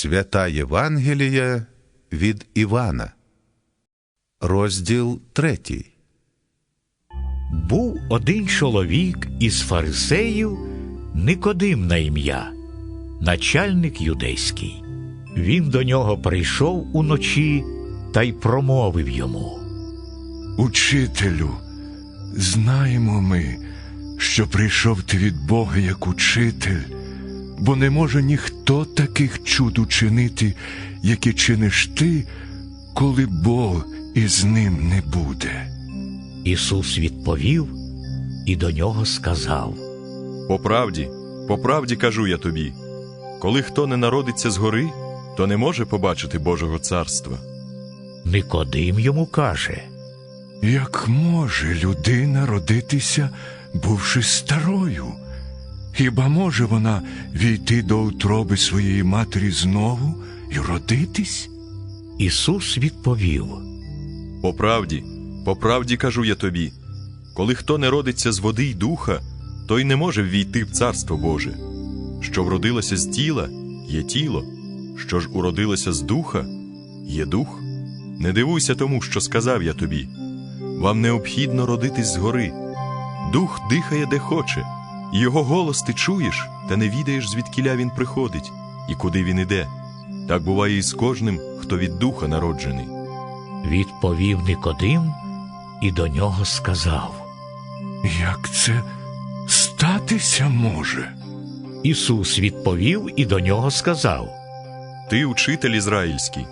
Свята Євангелія від Івана, розділ третій. Був один чоловік із фарисеїв Никодим на ім'я, начальник юдейський. Він до нього прийшов уночі та й промовив йому. Учителю, знаємо ми, що прийшов ти від Бога як учитель, бо не може ніхто таких чуд учинити, які чиниш ти, коли Бог із ним не буде. Ісус відповів і до нього сказав. По правді, по правді кажу я тобі: коли хто не народиться згори, то не може побачити Божого царства. Никодим йому каже. Як може людина родитися, бувши старою? Хіба може вона війти до утроби своєї матері знову і родитись? Ісус відповів. По правді, по правді кажу я тобі: коли хто не родиться з води й духа, той не може ввійти в царство Боже. Що вродилося з тіла, є тіло, що ж уродилося з духа, є дух. Не дивуйся тому, що сказав я тобі. Вам необхідно родитись згори. Дух дихає де хоче, його голос ти чуєш, та не відаєш, звідкіля він приходить і куди він іде. Так буває і з кожним, хто від духа народжений. Відповів Никодим і до нього сказав. Як це статися може? Ісус відповів і до нього сказав. Ти учитель ізраїльський,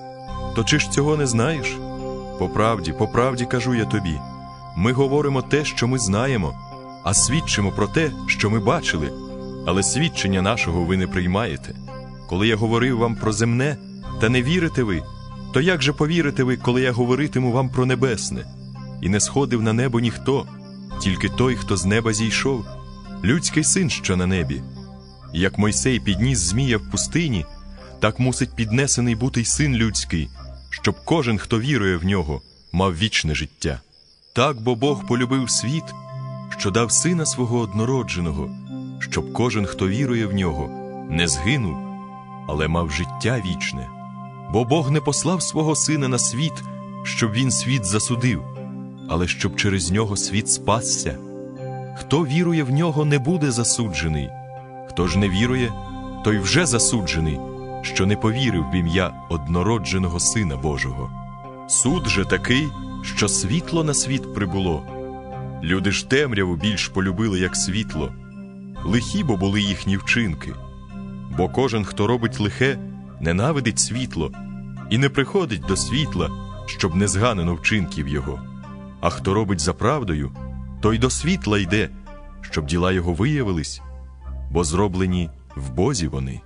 то чи ж цього не знаєш? По правді, по правді кажу я тобі. Ми говоримо те, що ми знаємо, а свідчимо про те, що ми бачили, але свідчення нашого ви не приймаєте. Коли я говорив вам про земне, та не вірите ви, то як же повірите ви, коли я говоритиму вам про небесне? І не сходив на небо ніхто, тільки той, хто з неба зійшов, людський син, що на небі. Як Мойсей підніс Змія в пустині, так мусить піднесений бути й син людський, щоб кожен, хто вірує в нього, мав вічне життя. Так бо Бог полюбив світ, що дав сина свого однородженого, щоб кожен, хто вірує в нього, не згинув, але мав життя вічне. Бо Бог не послав свого сина на світ, щоб він світ засудив, але щоб через нього світ спасся. Хто вірує в нього, не буде засуджений. Хто ж не вірує, той вже засуджений, що не повірив в ім'я однородженого Сина Божого. Суд же такий, що світло на світ прибуло. Люди ж темряву більш полюбили, як світло, лихі бо були їхні вчинки. Бо кожен, хто робить лихе, ненавидить світло і не приходить до світла, щоб не зганено вчинків його. А хто робить за правдою, той до світла йде, щоб діла його виявились, бо зроблені в Бозі вони.